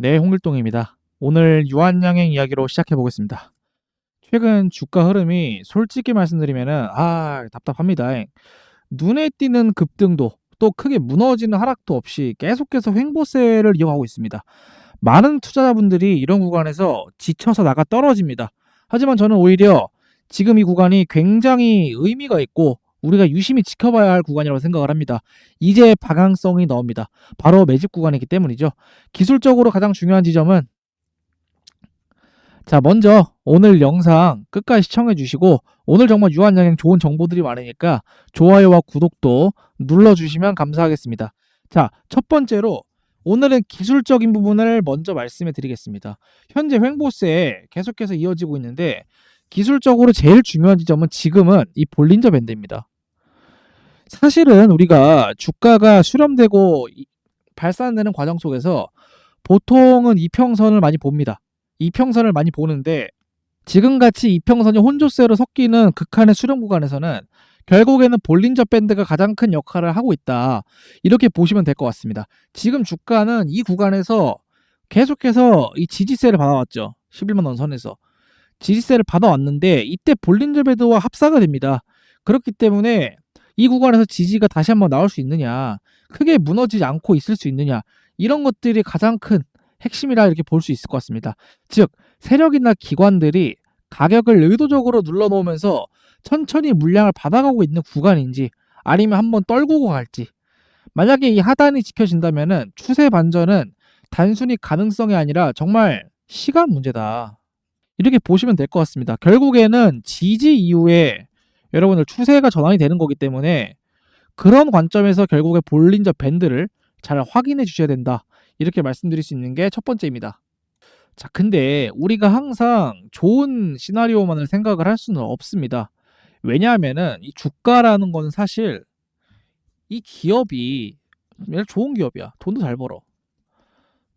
네, 홍길동입니다. 오늘 유한양행 이야기로 시작해 보겠습니다. 최근 주가 흐름이 솔직히 말씀드리면은 아 답답합니다. 눈에 띄는 급등도 또 크게 무너지는 하락도 없이 계속해서 횡보세를 이어가고 있습니다. 많은 투자자분들이 이런 구간에서 지쳐서 나가 떨어집니다. 하지만 저는 오히려 지금 이 구간이 굉장히 의미가 있고 우리가 유심히 지켜봐야 할 구간이라고 생각을 합니다. 이제 방향성이 나옵니다. 바로 매집 구간이기 때문이죠. 기술적으로 가장 중요한 지점은 자 먼저 오늘 영상 끝까지 시청해 주시고 오늘 정말 유한양행 좋은 정보들이 많으니까 좋아요와 구독도 눌러 주시면 감사하겠습니다. 자 첫 번째로 오늘은 기술적인 부분을 먼저 말씀해 드리겠습니다. 현재 횡보세 계속해서 이어지고 있는데 기술적으로 제일 중요한 지점은 지금은 이 볼린저 밴드입니다. 사실은 우리가 주가가 수렴되고 이- 발산되는 과정 속에서 보통은 이평선을 많이 봅니다. 이평선을 많이 보는데 지금같이 이평선이 혼조세로 섞이는 극한의 수렴 구간에서는 결국에는 볼린저 밴드가 가장 큰 역할을 하고 있다. 이렇게 보시면 될 것 같습니다. 지금 주가는 이 구간에서 계속해서 이 지지세를 받아왔죠. 11만 원 선에서. 지지세를 받아왔는데 이때 볼린저 밴드와 합사가 됩니다. 그렇기 때문에 이 구간에서 지지가 다시 한번 나올 수 있느냐, 크게 무너지지 않고 있을 수 있느냐, 이런 것들이 가장 큰 핵심이라 이렇게 볼 수 있을 것 같습니다. 즉, 세력이나 기관들이 가격을 의도적으로 눌러놓으면서 천천히 물량을 받아가고 있는 구간인지 아니면 한번 떨구고 갈지. 만약에 이 하단이 지켜진다면은 추세 반전은 단순히 가능성이 아니라 정말 시간 문제다. 이렇게 보시면 될 것 같습니다. 결국에는 지지 이후에 여러분들 추세가 전환이 되는 거기 때문에 그런 관점에서 결국에 볼린저 밴드를 잘 확인해 주셔야 된다. 이렇게 말씀드릴 수 있는 게 첫 번째입니다. 자, 근데 우리가 항상 좋은 시나리오만을 생각을 할 수는 없습니다. 왜냐하면은 이 주가라는 건 사실 이 기업이 좋은 기업이야. 돈도 잘 벌어.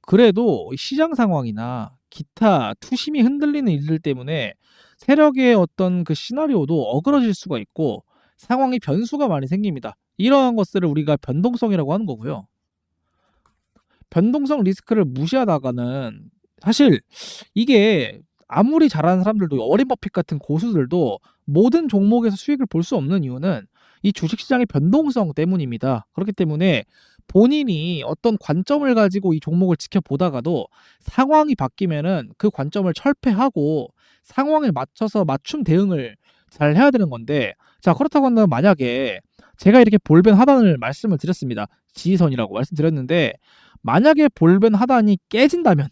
그래도 이 시장 상황이나 기타 투심이 흔들리는 일들 때문에 세력의 어떤 그 시나리오도 어그러질 수가 있고 상황이 변수가 많이 생깁니다. 이러한 것들을 우리가 변동성이라고 하는 거고요. 변동성 리스크를 무시하다가는 사실 이게 아무리 잘하는 사람들도 어린 버핏 같은 고수들도 모든 종목에서 수익을 볼 수 없는 이유는 이 주식시장의 변동성 때문입니다. 그렇기 때문에 본인이 어떤 관점을 가지고 이 종목을 지켜보다가도 상황이 바뀌면은 그 관점을 철폐하고 상황에 맞춰서 맞춤 대응을 잘 해야 되는 건데 자 그렇다고 한다면 만약에 제가 이렇게 볼벤 하단을 말씀을 드렸습니다. 지지선이라고 말씀드렸는데 만약에 볼벤 하단이 깨진다면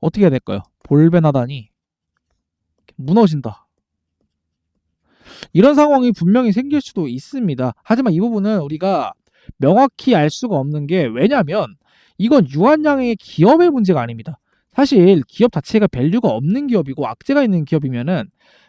어떻게 해야 될까요? 볼벤 하단이 무너진다. 이런 상황이 분명히 생길 수도 있습니다. 하지만 이 부분은 우리가 명확히 알 수가 없는 게 왜냐면 이건 유한양의 기업의 문제가 아닙니다. 사실 기업 자체가 밸류가 없는 기업이고 악재가 있는 기업이면은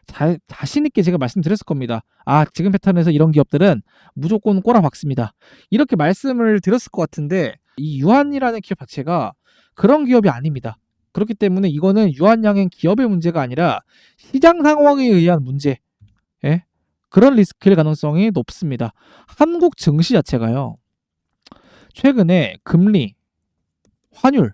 자, 자신 있게 제가 말씀드렸을 겁니다. 아 지금 패턴에서 이런 기업들은 무조건 꼬라박습니다. 이렇게 말씀을 드렸을 것 같은데 이 유한이라는 기업 자체가 그런 기업이 아닙니다. 그렇기 때문에 이거는 유한양행 기업의 문제가 아니라 시장 상황에 의한 문제, 예? 그런 리스크일 가능성이 높습니다. 한국 증시 자체가요, 최근에 금리, 환율,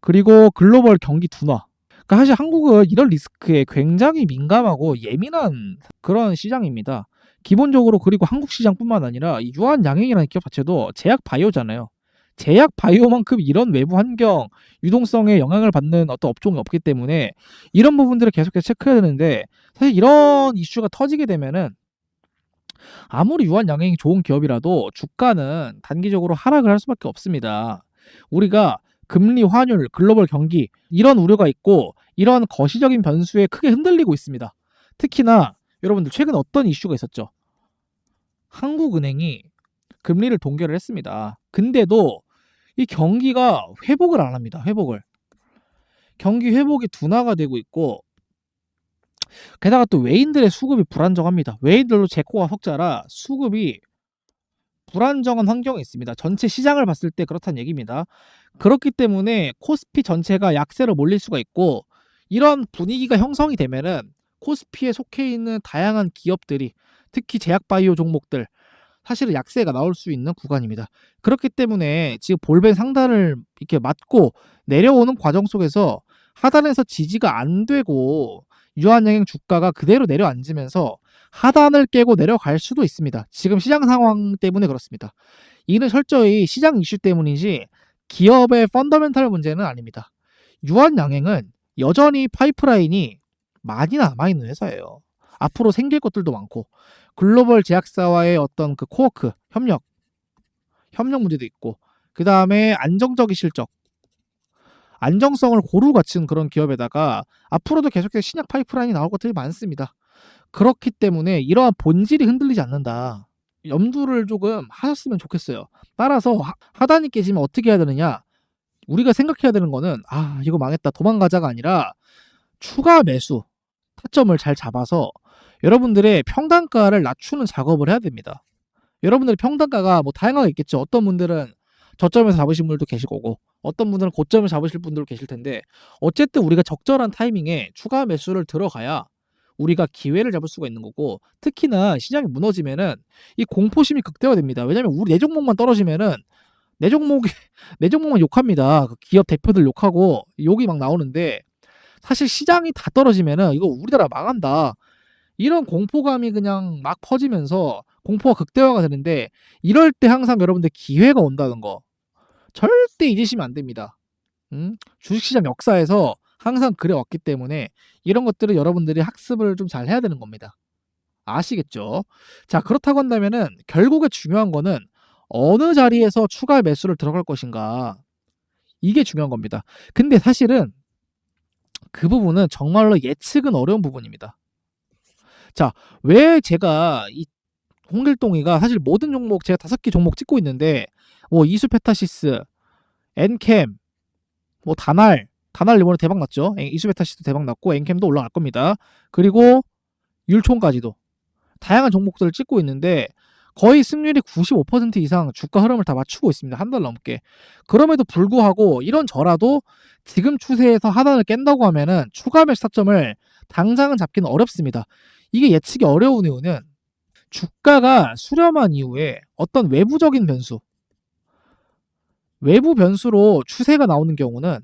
그리고 글로벌 경기 둔화. 그러니까 사실 한국은 이런 리스크에 굉장히 민감하고 예민한 그런 시장입니다. 기본적으로 그리고 한국 시장뿐만 아니라 이 유한 양행이라는 기업 자체도 제약 바이오잖아요. 제약 바이오만큼 이런 외부 환경 유동성에 영향을 받는 어떤 업종이 없기 때문에 이런 부분들을 계속해서 체크해야 되는데 사실 이런 이슈가 터지게 되면은 아무리 유한 양행이 좋은 기업이라도 주가는 단기적으로 하락을 할 수밖에 없습니다. 우리가 금리, 환율, 글로벌 경기 이런 우려가 있고 이런 거시적인 변수에 크게 흔들리고 있습니다. 특히나 여러분들 최근 어떤 이슈가 있었죠? 한국은행이 금리를 동결을 했습니다. 근데도 이 경기가 회복을 안 합니다. 회복을. 경기 회복이 둔화가 되고 있고 게다가 또 외인들의 수급이 불안정합니다. 외인들도 재고가 적자라 수급이 불안정한 환경에 있습니다. 전체 시장을 봤을 때 그렇다는 얘기입니다. 그렇기 때문에 코스피 전체가 약세로 몰릴 수가 있고 이런 분위기가 형성이 되면은 코스피에 속해 있는 다양한 기업들이 특히 제약바이오 종목들 사실은 약세가 나올 수 있는 구간입니다. 그렇기 때문에 지금 볼벤 상단을 이렇게 맞고 내려오는 과정 속에서 하단에서 지지가 안 되고 유한양행 주가가 그대로 내려앉으면서 하단을 깨고 내려갈 수도 있습니다. 지금 시장 상황 때문에 그렇습니다. 이는 철저히 시장 이슈 때문이지 기업의 펀더멘탈 문제는 아닙니다. 유한양행은 여전히 파이프라인이 많이 남아있는 회사예요. 앞으로 생길 것들도 많고 글로벌 제약사와의 어떤 그 코어크 협력 협력 문제도 있고 그 다음에 안정적인 실적 안정성을 고루 갖춘 그런 기업에다가 앞으로도 계속해서 신약 파이프라인이 나올 것들이 많습니다. 그렇기 때문에 이러한 본질이 흔들리지 않는다. 염두를 조금 하셨으면 좋겠어요. 따라서 하- 하단이 깨지면 어떻게 해야 되느냐? 우리가 생각해야 되는 거는 아 이거 망했다 도망가자가 아니라 추가 매수 타점을 잘 잡아서 여러분들의 평단가를 낮추는 작업을 해야 됩니다. 여러분들의 평단가가 뭐 다양하게 있겠죠. 어떤 분들은 저점에서 잡으신 분들도 계실 거고 어떤 분들은 고점을 잡으실 분들도 계실 텐데 어쨌든 우리가 적절한 타이밍에 추가 매수를 들어가야 우리가 기회를 잡을 수가 있는 거고 특히나 시장이 무너지면은 이 공포심이 극대화됩니다. 왜냐면 우리 내 종목만 떨어지면은 내 종목이 내 종목만 욕합니다. 그 기업 대표들 욕하고 욕이 막 나오는데 사실 시장이 다 떨어지면은 이거 우리나라 망한다. 이런 공포감이 그냥 막 퍼지면서 공포가 극대화가 되는데 이럴 때 항상 여러분들 기회가 온다는 거 절대 잊으시면 안 됩니다. 음? 주식시장 역사에서 항상 그래 왔기 때문에 이런 것들을 여러분들이 학습을 좀 잘 해야 되는 겁니다. 아시겠죠? 자, 그렇다고 한다면은 결국에 중요한 거는 어느 자리에서 추가 매수를 들어갈 것인가. 이게 중요한 겁니다. 근데 사실은 그 부분은 정말로 예측은 어려운 부분입니다. 자, 왜 제가 이 홍길동이가 사실 모든 종목 제가 다섯 개 종목 찍고 있는데 뭐 이수페타시스, 엔캠, 뭐 다날, 다날 이번에 대박 났죠. 엔- 이수페타시스 대박 났고 엔캠도 올라갈 겁니다. 그리고 율총까지도 다양한 종목들을 찍고 있는데 거의 승률이 95% 이상 주가 흐름을 다 맞추고 있습니다. 한 달 넘게. 그럼에도 불구하고 이런 저라도 지금 추세에서 하단을 깬다고 하면은 추가 매수 타점을 당장은 잡기는 어렵습니다. 이게 예측이 어려운 이유는 주가가 수렴한 이후에 어떤 외부적인 변수, 외부 변수로 추세가 나오는 경우는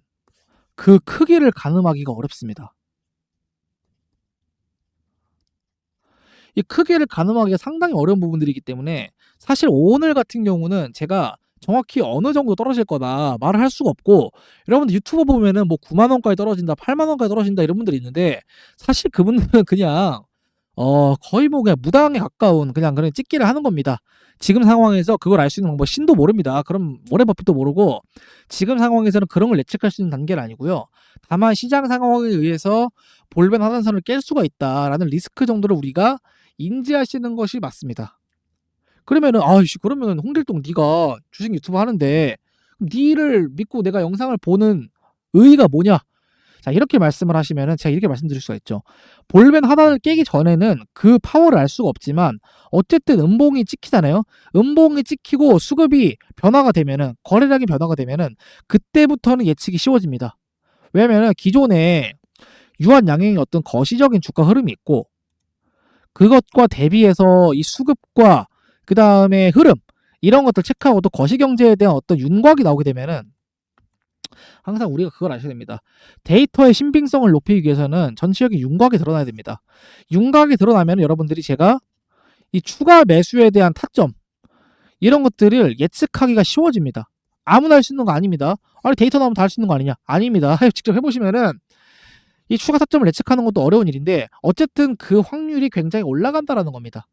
그 크기를 가늠하기가 어렵습니다. 이 크기를 가늠하기가 상당히 어려운 부분들이기 때문에 사실 오늘 같은 경우는 제가 정확히 어느 정도 떨어질 거다 말을 할 수가 없고 여러분들 유튜브 보면은 뭐 9만 원까지 떨어진다, 8만 원까지 떨어진다 이런 분들이 있는데 사실 그분들은 그냥 어 거의 뭐 그냥 무당에 가까운 그냥 그런 찍기를 하는 겁니다. 지금 상황에서 그걸 알 수 있는 방법 신도 모릅니다. 그럼 워렌 버핏도 모르고 지금 상황에서는 그런 걸 예측할 수 있는 단계는 아니고요. 다만 시장 상황에 의해서 볼벤 하단선을 깰 수가 있다라는 리스크 정도를 우리가 인지하시는 것이 맞습니다. 그러면은 아이씨 그러면 홍길동 네가 주식 유튜브 하는데 니를 믿고 내가 영상을 보는 의의가 뭐냐? 자 이렇게 말씀을 하시면은 제가 이렇게 말씀드릴 수가 있죠. 볼벤 하단을 깨기 전에는 그 파워를 알 수가 없지만 어쨌든 음봉이 찍히잖아요. 음봉이 찍히고 수급이 변화가 되면은 거래량이 변화가 되면은 그때부터는 예측이 쉬워집니다. 왜냐면은 기존에 유한 양행의 어떤 거시적인 주가 흐름이 있고 그것과 대비해서 이 수급과 그 다음에 흐름 이런 것들 체크하고 또 거시경제에 대한 어떤 윤곽이 나오게 되면은 항상 우리가 그걸 아셔야 됩니다. 데이터의 신빙성을 높이기 위해서는 전체적인 윤곽이 드러나야 됩니다. 윤곽이 드러나면 여러분들이 제가 이 추가 매수에 대한 타점 이런 것들을 예측하기가 쉬워집니다. 아무나 할 수 있는 거 아닙니다. 아니 데이터 나오면 다 할 수 있는 거 아니냐? 아닙니다. 직접 해보시면은 이 추가 타점을 예측하는 것도 어려운 일인데 어쨌든 그 확률이 굉장히 올라간다라는 겁니다.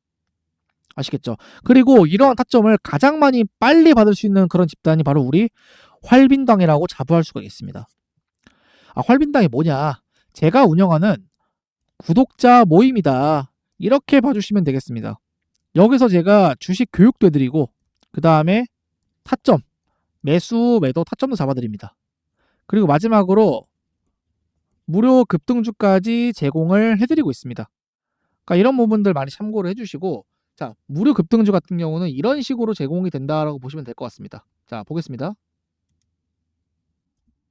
아시겠죠? 그리고 이러한 타점을 가장 많이 빨리 받을 수 있는 그런 집단이 바로 우리 활빈당이라고 자부할 수가 있습니다. 아, 활빈당이 뭐냐? 제가 운영하는 구독자 모임이다. 이렇게 봐주시면 되겠습니다. 여기서 제가 주식 교육도 해드리고 그 다음에 타점, 매수, 매도 타점도 잡아드립니다. 그리고 마지막으로 무료 급등주까지 제공을 해드리고 있습니다. 그러니까 이런 부분들 많이 참고를 해주시고 자 무료 급등주 같은 경우는 이런 식으로 제공이 된다라고 보시면 될 것 같습니다. 자 보겠습니다.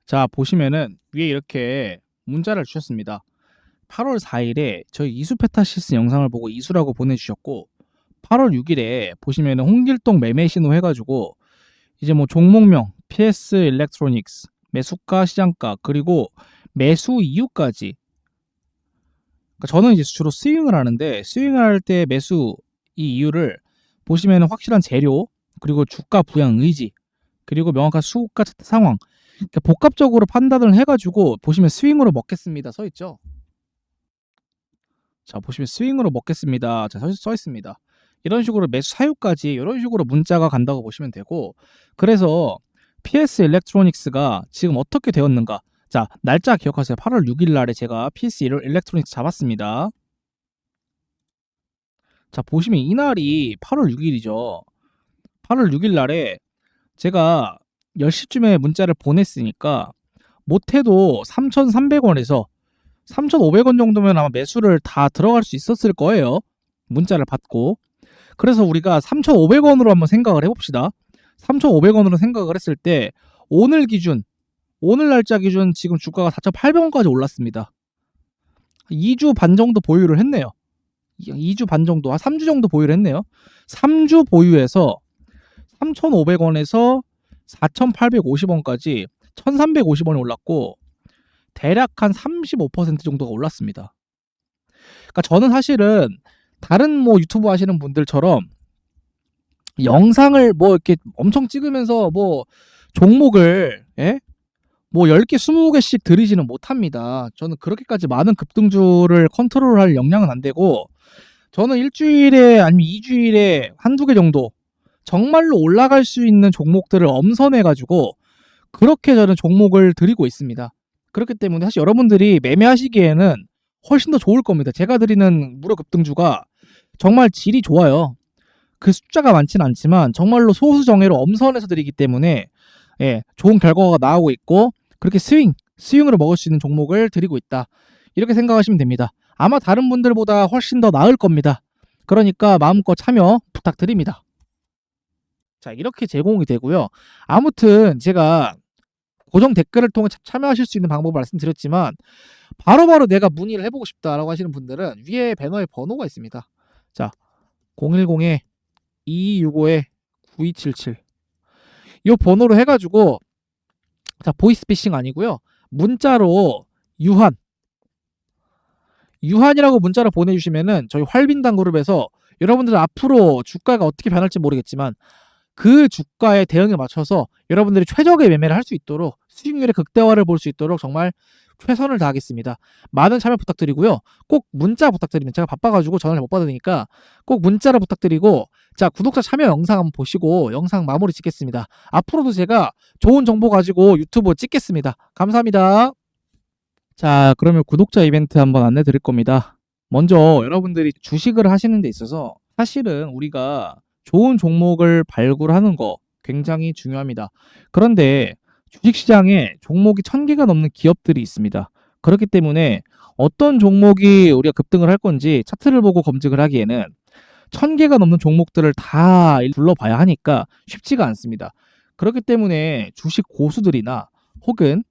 자 보시면은 위에 이렇게 문자를 주셨습니다. 8월 4일에 저희 이수페타시스 영상을 보고 이수라고 보내주셨고 8월 6일에 보시면은 홍길동 매매 신호 해가지고 이제 뭐 종목명, PS 일렉트로닉스, 매수가, 시장가 그리고 매수 이유까지. 그러니까 저는 이제 주로 스윙을 하는데 스윙을 할 때 매수 이 이유를 보시면은 확실한 재료 그리고 주가 부양 의지 그리고 명확한 수급가 상황 그러니까 복합적으로 판단을 해가지고 보시면 스윙으로 먹겠습니다 서 있죠. 자 보시면 스윙으로 먹겠습니다. 자 써, 써 있습니다. 이런 식으로 매수 사유까지 이런 식으로 문자가 간다고 보시면 되고 그래서 PS 일렉트로닉스가 지금 어떻게 되었는가 자 날짜 기억하세요 8월 6일 날에 제가 PS 일렉트로닉스 잡았습니다 자 보시면 이날이 8월 6일이죠 8월 6일 날에 제가 10시쯤에 문자를 보냈으니까 못해도 3,300원에서 3,500원 정도면 아마 매수를 다 들어갈 수 있었을 거예요 문자를 받고 그래서 우리가 3,500원으로 한번 생각을 해봅시다. 3,500원으로 생각을 했을 때 오늘 기준, 오늘 날짜 기준 지금 주가가 4,800원까지 올랐습니다. 2주 반 정도 보유를 했네요. 2주 반 정도, 한 3주 정도 보유를 했네요. 3주 보유해서 3,500원에서 4,850원까지 1,350원이 올랐고 대략 한 35% 정도가 올랐습니다. 그러니까 저는 사실은 다른 뭐 유튜브 하시는 분들처럼 영상을 뭐 이렇게 엄청 찍으면서 뭐 종목을 예? 뭐 10개, 20개씩 들이지는 못합니다. 저는 그렇게까지 많은 급등주를 컨트롤할 역량은 안 되고 저는 일주일에 아니면 2주일에 한두 개 정도 정말로 올라갈 수 있는 종목들을 엄선해 가지고 그렇게 저는 종목을 드리고 있습니다. 그렇기 때문에 사실 여러분들이 매매하시기에는 훨씬 더 좋을 겁니다. 제가 드리는 무료 급등주가 정말 질이 좋아요. 그 숫자가 많지는 않지만 정말로 소수 정예로 엄선해서 드리기 때문에 예, 좋은 결과가 나오고 있고 그렇게 스윙, 스윙으로 먹을 수 있는 종목을 드리고 있다. 이렇게 생각하시면 됩니다. 아마 다른 분들보다 훨씬 더 나을 겁니다. 그러니까 마음껏 참여 부탁드립니다. 자, 이렇게 제공이 되고요. 아무튼 제가 고정 댓글을 통해 참여하실 수 있는 방법을 말씀드렸지만 바로 바로 내가 문의를 해보고 싶다라고 하시는 분들은 위에 배너에 번호가 있습니다. 자, 010에 2265에 9277. 이 번호로 해가지고 자 보이스피싱 아니고요. 문자로 유한 유한이라고 문자로 보내주시면은 저희 활빈당 그룹에서 여러분들 앞으로 주가가 어떻게 변할지 모르겠지만 그 주가의 대응에 맞춰서 여러분들이 최적의 매매를 할 수 있도록 수익률의 극대화를 볼 수 있도록 정말 최선을 다하겠습니다. 많은 참여 부탁드리고요. 꼭 문자 부탁드립니다. 제가 바빠가지고 전화를 못 받으니까 꼭 문자를 부탁드리고 자 구독자 참여 영상 한번 보시고 영상 마무리 짓겠습니다. 앞으로도 제가 좋은 정보 가지고 유튜브 찍겠습니다. 감사합니다. 자 그러면 구독자 이벤트 한번 안내 드릴 겁니다. 먼저 여러분들이 주식을 하시는 데 있어서 사실은 우리가 좋은 종목을 발굴하는 거 굉장히 중요합니다. 그런데 주식시장에 종목이 천 개가 넘는 기업들이 있습니다. 그렇기 때문에 어떤 종목이 우리가 급등을 할 건지 차트를 보고 검증을 하기에는 천 개가 넘는 종목들을 다 불러봐야 하니까 쉽지가 않습니다. 그렇기 때문에 주식 고수들이나 혹은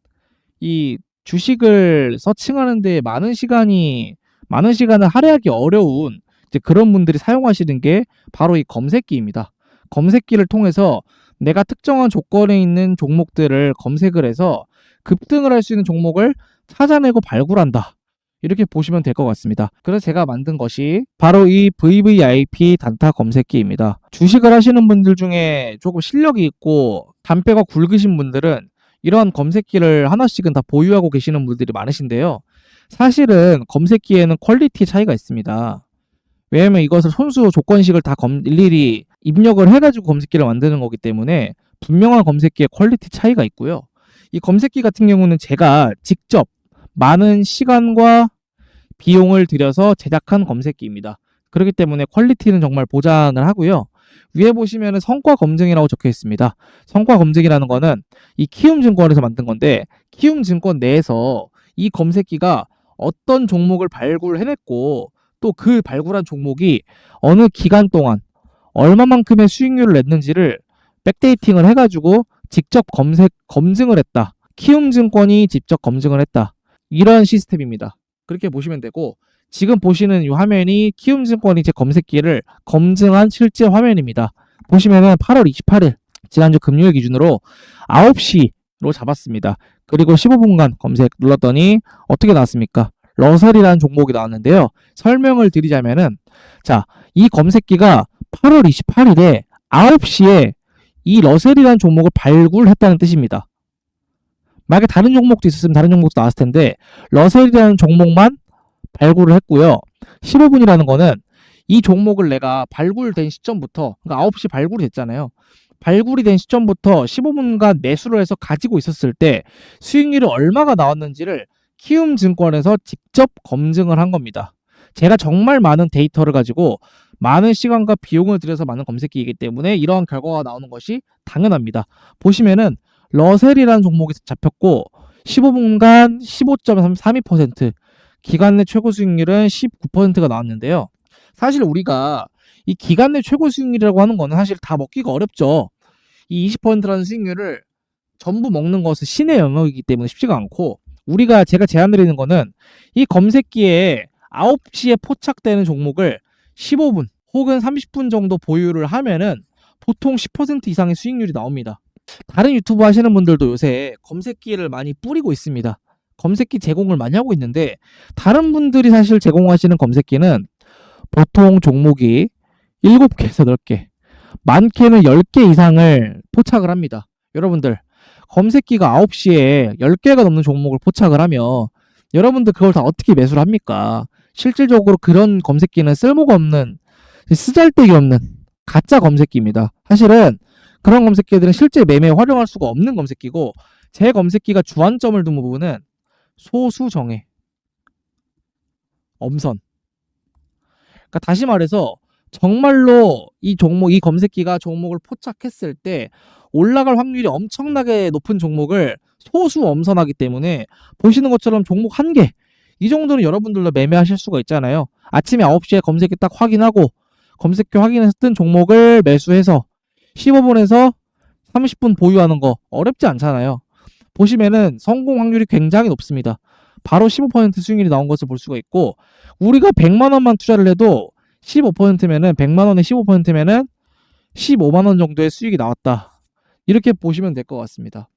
이 주식을 서칭하는데 많은 시간이 많은 시간을 할애하기 어려운 이제 그런 분들이 사용하시는 게 바로 이 검색기입니다. 검색기를 통해서 내가 특정한 조건에 있는 종목들을 검색을 해서 급등을 할 수 있는 종목을 찾아내고 발굴한다. 이렇게 보시면 될 것 같습니다. 그래서 제가 만든 것이 바로 이 VVIP 단타 검색기입니다. 주식을 하시는 분들 중에 조금 실력이 있고 단뼈가 굵으신 분들은 이러한 검색기를 하나씩은 다 보유하고 계시는 분들이 많으신데요. 사실은 검색기에는 퀄리티 차이가 있습니다. 왜냐면 이것을 손수 조건식을 다 검, 일일이 입력을 해가지고 검색기를 만드는 거기 때문에 분명한 검색기의 퀄리티 차이가 있고요. 이 검색기 같은 경우는 제가 직접 많은 시간과 비용을 들여서 제작한 검색기입니다. 그렇기 때문에 퀄리티는 정말 보장을 하고요. 위에 보시면 성과 검증이라고 적혀 있습니다. 성과 검증이라는 거는 이 키움 증권에서 만든 건데 키움 증권 내에서 이 검색기가 어떤 종목을 발굴해냈고 또 그 발굴한 종목이 어느 기간 동안 얼마만큼의 수익률을 냈는지를 백데이팅을 해가지고 직접 검색 검증을 했다. 키움증권이 직접 검증을 했다. 이런 시스템입니다. 그렇게 보시면 되고 지금 보시는 이 화면이 키움증권이 제 검색기를 검증한 실제 화면입니다. 보시면은 8월 28일 지난주 금요일 기준으로 9시로 잡았습니다. 그리고 15분간 검색 눌렀더니 어떻게 나왔습니까? 러셀이라는 종목이 나왔는데요. 설명을 드리자면은 자, 이 검색기가 8월 28일에 9시에 이 러셀이라는 종목을 발굴했다는 뜻입니다. 만약에 다른 종목도 있었으면 다른 종목도 나왔을 텐데 러셀이라는 종목만 발굴을 했고요. 15분이라는 거는 이 종목을 내가 발굴된 시점부터 그러니까 9시 발굴이 됐잖아요. 발굴이 된 시점부터 15분간 매수를 해서 가지고 있었을 때 수익률이 얼마가 나왔는지를 키움증권에서 직접 검증을 한 겁니다. 제가 정말 많은 데이터를 가지고 많은 시간과 비용을 들여서 많은 검색기이기 때문에 이러한 결과가 나오는 것이 당연합니다. 보시면은 러셀이라는 종목이 잡혔고 15분간 15.32% 기간 내 최고 수익률은 19%가 나왔는데요. 사실 우리가 이 기간 내 최고 수익률이라고 하는 거는 사실 다 먹기가 어렵죠. 이 20%라는 수익률을 전부 먹는 것은 신의 영역이기 때문에 쉽지가 않고 우리가 제가 제안드리는 거는 이 검색기에 9시에 포착되는 종목을 15분 혹은 30분 정도 보유를 하면은 보통 10% 이상의 수익률이 나옵니다. 다른 유튜브 하시는 분들도 요새 검색기를 많이 뿌리고 있습니다. 검색기 제공을 많이 하고 있는데 다른 분들이 사실 제공하시는 검색기는 보통 종목이 7개에서 10개, 많게는 10개 이상을 포착을 합니다. 여러분들 검색기가 9시에 10개가 넘는 종목을 포착을 하면 여러분들 그걸 다 어떻게 매수를 합니까? 실질적으로 그런 검색기는 쓸모가 없는 쓰잘데기 없는 가짜 검색기입니다. 사실은 그런 검색기들은 실제 매매에 활용할 수가 없는 검색기고 제 검색기가 주안점을 둔 부분은 소수정예 엄선 그러니까 다시 말해서 정말로 이 종목 이 검색기가 종목을 포착했을 때 올라갈 확률이 엄청나게 높은 종목을 소수 엄선하기 때문에 보시는 것처럼 종목 한 개 이 정도는 여러분들도 매매하실 수가 있잖아요. 아침에 9시에 검색기 딱 확인하고 검색기 뜬 종목을 매수해서 15분에서 30분 보유하는 거 어렵지 않잖아요. 보시면은 성공 확률이 굉장히 높습니다. 바로 15% 수익률이 나온 것을 볼 수가 있고 우리가 100만 원만 투자를 해도 15%면은 100만 원에 15%면은 15만 원 정도의 수익이 나왔다. 이렇게 보시면 될 것 같습니다.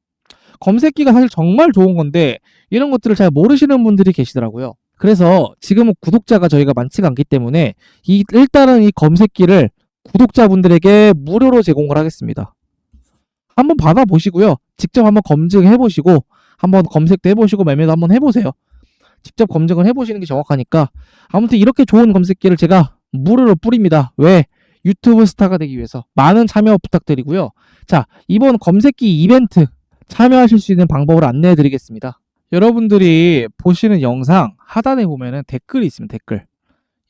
검색기가 사실 정말 좋은 건데 이런 것들을 잘 모르시는 분들이 계시더라고요. 그래서 지금은 구독자가 저희가 많지가 않기 때문에 이 일단은 이 검색기를 구독자분들에게 무료로 제공을 하겠습니다. 한번 받아보시고요. 직접 한번 검증해 보시고 한번 검색도 해보시고 매매도 한번 해보세요. 직접 검증을 해보시는 게 정확하니까 아무튼 이렇게 좋은 검색기를 제가 무료로 뿌립니다. 왜? 유튜브 스타가 되기 위해서 많은 참여 부탁드리고요. 자 이번 검색기 이벤트 참여하실 수 있는 방법을 안내해 드리겠습니다. 여러분들이 보시는 영상 하단에 보면은 댓글이 있습니다. 댓글.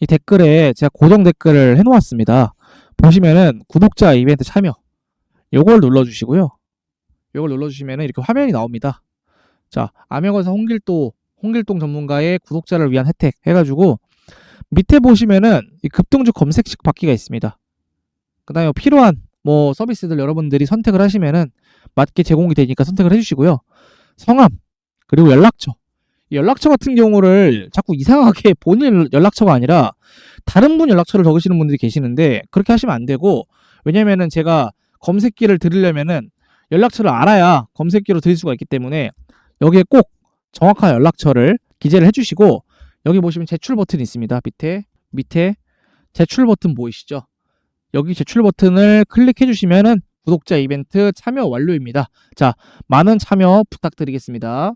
이 댓글에 제가 고정 댓글을 해 놓았습니다. 보시면은 구독자 이벤트 참여. 요걸 눌러 주시고요. 요걸 눌러 주시면은 이렇게 화면이 나옵니다. 자, 암영어사 홍길동, 홍길동 전문가의 구독자를 위한 혜택 해가지고 밑에 보시면은 이 급등주 검색식 받기가 있습니다. 그 다음에 필요한 뭐 서비스들 여러분들이 선택을 하시면은 맞게 제공이 되니까 선택을 해주시고요. 성함, 그리고 연락처. 이 연락처 같은 경우를 자꾸 이상하게 본인 연락처가 아니라 다른 분 연락처를 적으시는 분들이 계시는데 그렇게 하시면 안 되고 왜냐면은 제가 검색기를 들으려면은 연락처를 알아야 검색기로 드릴 수가 있기 때문에 여기에 꼭 정확한 연락처를 기재를 해주시고 여기 보시면 제출 버튼이 있습니다. 밑에 밑에 제출 버튼 보이시죠? 여기 제출 버튼을 클릭해 주시면은 구독자 이벤트 참여 완료입니다. 자, 많은 참여 부탁드리겠습니다.